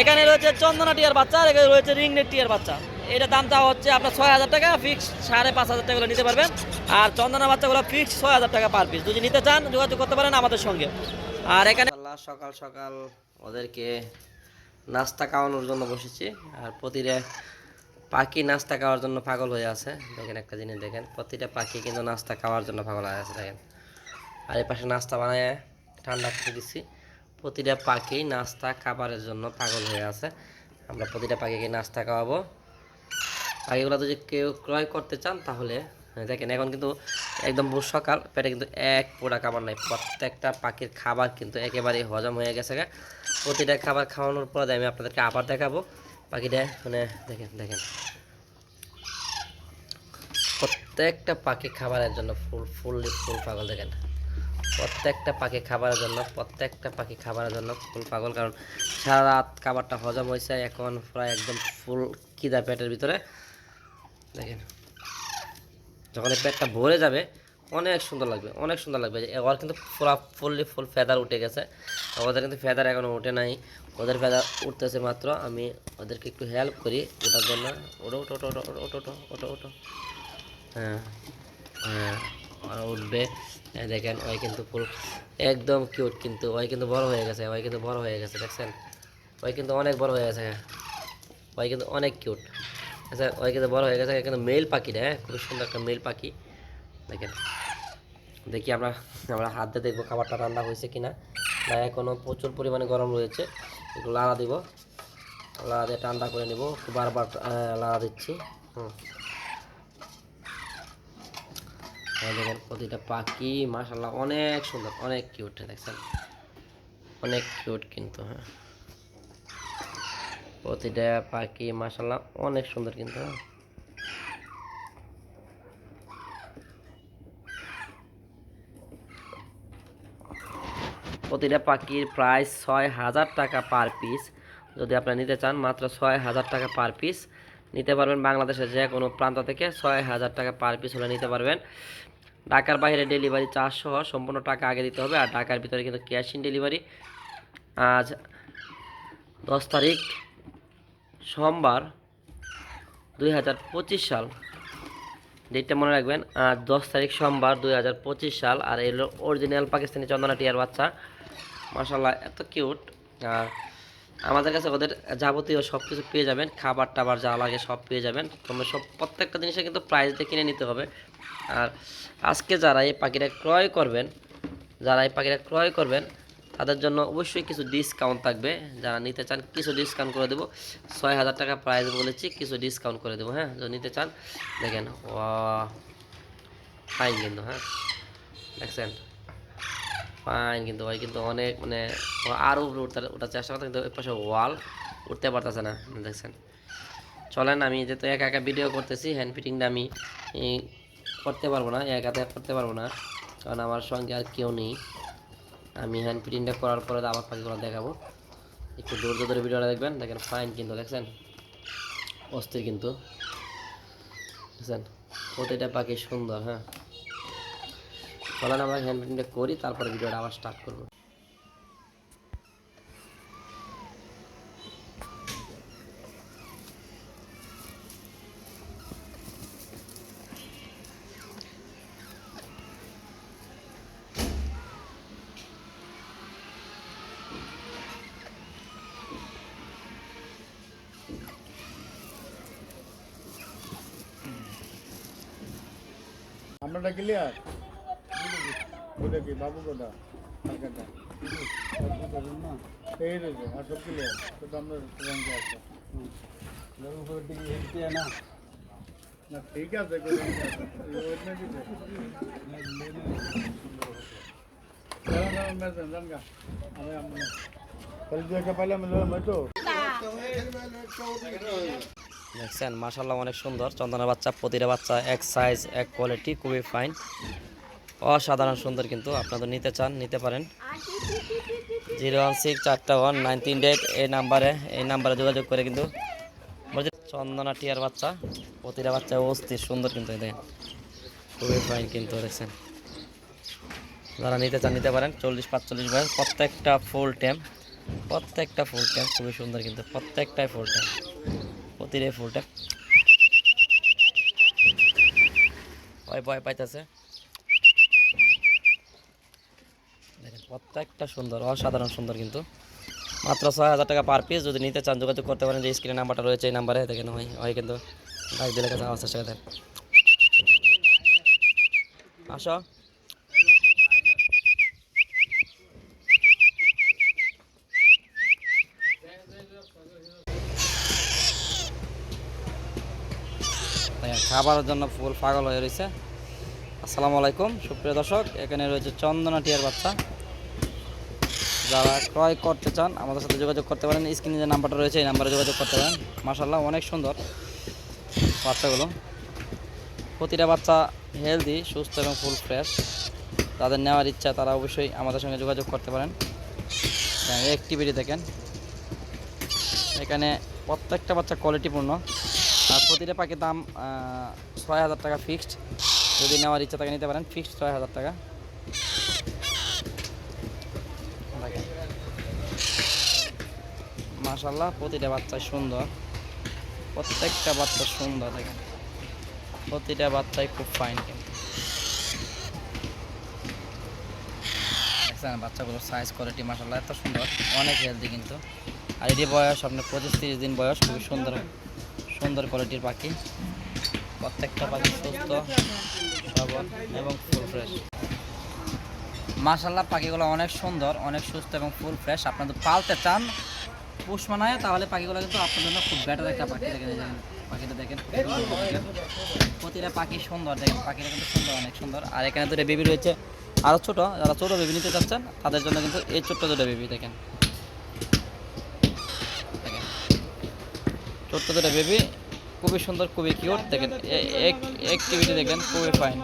এখানে রয়েছে চন্দনা টিয়ার বাচ্চা আর এখানে রয়েছে রিংনেট টিয়ার বাচ্চা। এটা দামটা হচ্ছে আপনার ছয় হাজার টাকা ফিক্স সাড়ে পাঁচ হাজার টাকা করে নিতে পারবেন। আর চন্দনা বাচ্চাগুলো ফিক্স ছয় হাজার টাকা পার পিস যদি নিতে চান, যোগাযোগ করতে পারেন আমাদের সঙ্গে। আর এখানে সকাল সকাল ওদেরকে নাস্তা খাওয়ানোর জন্য বসেছি। আর প্রতিটা পাখি নাস্তা খাওয়ার জন্য পাগল হয়ে আছে। দেখেন একটা জিনিস দেখেন, প্রতিটা পাখি কিন্তু নাস্তা খাওয়ার জন্য পাগল হয়ে আছে, দেখেন। আর এই পাশে নাস্তা বানায় ঠান্ডা করে দিচ্ছি। প্রতিটা পাখি নাস্তা খাবারের জন্য পাগল হয়ে আছে। আমরা প্রতিটা পাখিকে নাস্তা খাওয়াবো। পাখিগুলো যদি কেউ ক্রয় করতে চান তাহলে, দেখেন এখন কিন্তু একদম ভোর সকাল, পেটে কিন্তু এক পোড়া খাবার নাই। প্রত্যেকটা পাখির খাবার কিন্তু একেবারেই হজম হয়ে গেছে। প্রতিটা খাবার খাওয়ানোর পর আমি আপনাদেরকে আবার দেখাবো। পাখিটা মানে দেখেন দেখেন। প্রত্যেকটা পাখি খাবারের জন্য ফুল, ফুললি ফুল পাগল, দেখেন। প্রত্যেকটা পাখি খাবারের জন্য, প্রত্যেকটা পাখি খাবারের জন্য ফুল পাগল। কারণ সারা রাত খাবারটা হজম হয়েছে এখন প্রায় একদম ফুল কিদা পেটের ভিতরে। দেখেন, যখন পেটটা ভরে যাবে, অনেক সুন্দর লাগবে, অনেক সুন্দর লাগবে। ওর কিন্তু পুরা ফুললি ফুল ফেদার উঠে গেছে। ওদের কিন্তু ফেদার এখনও উঠে নাই। ওদের ফেদার উঠতেছে মাত্র। আমি ওদেরকে একটু হেল্প করি ওটার জন্য। ওটো ওটো ওটো ওটো ওটো ওটো ওটো হ্যাঁ হ্যাঁ। উঠবে। দেখেন, ওই কিন্তু ফুল একদম কিউট কিন্তু, ওই কিন্তু বড় হয়ে গেছে, ওই কিন্তু বড় হয়ে গেছে, দেখছেন? ওই কিন্তু অনেক বড় হয়ে গেছে ওই কিন্তু অনেক কিউট আচ্ছা ওই কিন্তু বড় হয়ে গেছে কিন্তু মেল পাখিটা হ্যাঁ খুব সুন্দর একটা মেল পাখি। দেখেন, দেখি আমরা আমরা হাত দিয়ে দেখব খাবারটা ঠান্ডা হয়েছে কিনা। না এখনও প্রচুর পরিমাণে গরম রয়েছে। একটু লাড়া দিব। লাড়া দিয়ে ঠান্ডা করে নিব। বারবার লাড়া দিচ্ছি। হুম এই দেখেন প্রতিটা পাখি মাশাল্লাহ অনেক সুন্দর, অনেক কিউট দেখছেন? অনেক কিউট কিন্তু হ্যাঁ। প্রতিটা পাখি মাশাল্লাহ অনেক সুন্দর কিন্তু হ্যাঁ। প্রতিটা পাখির প্রাইস ছয় হাজার টাকা পার পিস যদি আপনারা নিতে চান, মাত্র ছয় হাজার টাকা পার পিস নিতে পারবেন বাংলাদেশের যে কোনো প্রান্ত থেকে ছয় হাজার টাকা পার পিস হলে নিতে পারবেন। ঢাকার বাইরে ডেলিভারি চার্জ সহ সম্পূর্ণ টাকা আগে দিতে হবে আর ঢাকার ভিতরে কিন্তু ক্যাশ ইন ডেলিভারি আজ দশ তারিখ, সোমবার দুই হাজার পঁচিশ সাল। ডেটটা মনে রাখবেন, আজ দশ তারিখ, সোমবার দুই হাজার পঁচিশ সাল। আর এলো অরিজিনাল পাকিস্তানি চন্দনা টিয়ার বাচ্চা। মাসাল্লাহ এত কিউট আর আমাদের কাছে ওদের যাবতীয় সব কিছু পেয়ে যাবেন। খাবার টাবার যা লাগে সব পেয়ে যাবেন। তোমরা সব প্রত্যেকটা জিনিসে কিন্তু প্রাইস দিয়ে কিনে নিতে হবে। আর আজকে যারা এই পাখিটা ক্রয় করবেন, যারা এই পাখিটা ক্রয় করবেন, তাদের জন্য অবশ্যই কিছু ডিসকাউন্ট থাকবে। যারা নিতে চান, কিছু ডিসকাউন্ট করে দেবো। ছয় হাজার টাকা প্রাইস বলেছি, কিছু ডিসকাউন্ট করে দেবো হ্যাঁ? যদি নিতে চান, দেখেন ফাইন কিন্তু হ্যাঁ? দেখছেন? ফাইন কিন্তু ওই কিন্তু অনেক মানে আরও উপরে উঠতে, ওঠার চেষ্টা করতে, কিন্তু ওই পাশে ওয়াল উঠতে পারতেছে না, দেখছেন? চলেন, আমি যেহেতু একা একা ভিডিও করতেছি হ্যান্ড ফিটিংটা আমি করতে পারব না একাতে করতে পারব না। কারণ আমার সঙ্গে আর কেউ নেই। আমি হ্যান্ড ফিটিংটা করার পরে আবার পাখিগুলো দেখাবো। একটু দূর দূর ভিডিওটা দেখবেন। দেখেন ফাইন কিন্তু, দেখছেন? অস্থির কিন্তু। দেখছেন? প্রতিটা পাখি সুন্দর হ্যাঁ? চলেন আমরা হ্যান্ড ফিটিংটা করি, তারপরে ভিডিওটা আবার স্টার্ট করব। আপনারটা ক্লিয়ার ওটা কি বাবু কোটা হালকাটা এই রয়েছে আর সব ক্লিয়ার তো তো আমরা রঙে আছে না না ঠিক আছে কোনো সমস্যা নেই। ওই দেখছেন মাশাল্লাহ অনেক সুন্দর। চন্দনের বাচ্চা, প্রতিটা বাচ্চা এক সাইজ এক কোয়ালিটি খুবই ফাইন অসাধারণ সুন্দর কিন্তু আপনাদের নিতে চান, নিতে পারেন। জিরো ওয়ান সিক্স, চারটা ওয়ান, নাইন তিন এইট এই নাম্বারে এই নাম্বারে যোগাযোগ করে কিন্তু চন্দনা টিয়ার বাচ্চা, প্রতিটা বাচ্চা অস্থির সুন্দর কিন্তু দেখেন। খুবই ফাইন কিন্তু দেখছেন। যারা নিতে চান, নিতে পারেন। চল্লিশ, পাঁচচল্লিশ বয়স, প্রত্যেকটা ফুল টাইম প্রত্যেকটা ফুল ট্যাপ খুবই সুন্দর কিন্তু, প্রত্যেকটাই ফুল ট্যাপ প্রতিটাই ফুল ট্যাপ ভয় ভয় পাইতেছে। দেখেন, প্রত্যেকটা সুন্দর, অসাধারণ সুন্দর কিন্তু। মাত্র ছয় হাজার টাকা পার পিস যদি নিতে চান, যোগাযোগ করতে পারেন যে স্ক্রিনে নাম্বারটা রয়েছে, এই নাম্বারে দেখেন হয় হয় কিন্তু ডাক দিলে কাছে আমার চেষ্টা করেন আসো দেখেন, খাবারের জন্য ফুল পাগল হয়ে রয়েছে। আসসালামু আলাইকুম, সুপ্রিয় দর্শক, এখানে রয়েছে চন্দনা টিয়ার বাচ্চা। যারা ক্রয় করতে চান, আমাদের সাথে যোগাযোগ করতে পারেন। স্ক্রিনে যে নাম্বারটা রয়েছে, এই নাম্বারে যোগাযোগ করতে পারেন। মাশাল্লাহ অনেক সুন্দর বাচ্চাগুলো। প্রতিটা বাচ্চা হেলদি সুস্থ এবং ফুল ফ্রেশ তাদের নেওয়ার ইচ্ছা, তারা অবশ্যই আমাদের সঙ্গে যোগাযোগ করতে পারেন। অ্যাক্টিভিটি দেখেন। এখানে প্রত্যেকটা বাচ্চা কোয়ালিটিপূর্ণ আর প্রতিটা পাখির দাম ছয় হাজার টাকা ফিক্সড যদি নেওয়ার ইচ্ছা থাকে নিতে পারেন ফিক্সড ছয় হাজার টাকা। মাশাল্লাহ প্রতিটা বাচ্চা সুন্দর। প্রত্যেকটা বাচ্চা সুন্দর, দেখেন। প্রতিটা বাচ্চাই খুব ফাইন কিন্তু। বাচ্চাগুলোর সাইজ কোয়ালিটি মাসাল্লাহ এত সুন্দর। অনেক হেলদি কিন্তু। আর এটি বয়স আপনার পঁচিশ তিরিশ দিন বয়স, খুবই সুন্দর সুন্দর কোয়ালিটির পাখি। প্রত্যেকটা পাখি সুস্থ, সবল এবং ফুল ফ্রেশ মাশাল্লাহ পাখিগুলো অনেক সুন্দর, অনেক সুস্থ এবং ফুল ফ্রেশ আপনাদের পালতে চান পুষ মানায় তাহলে পাখিগুলো কিন্তু আপনার জন্য খুব বেটার একটা পাখি দেখেন দেখেন, পাখিটা দেখেন প্রতিটা পাখি সুন্দর দেখেন পাখিটা কিন্তু সুন্দর, অনেক সুন্দর। আর এখানে দুটো বেবি রয়েছে আরও ছোটো, যারা ছোটো বেবি নিতে চাচ্ছেন, তাদের জন্য কিন্তু এই ছোট্ট দুটো বেবি দেখেন। ছোট্ট বেবি খুবই সুন্দর খুবই কিউট দেখেন এক অ্যাক্টিভিটি দেখেন খুবই ফাইন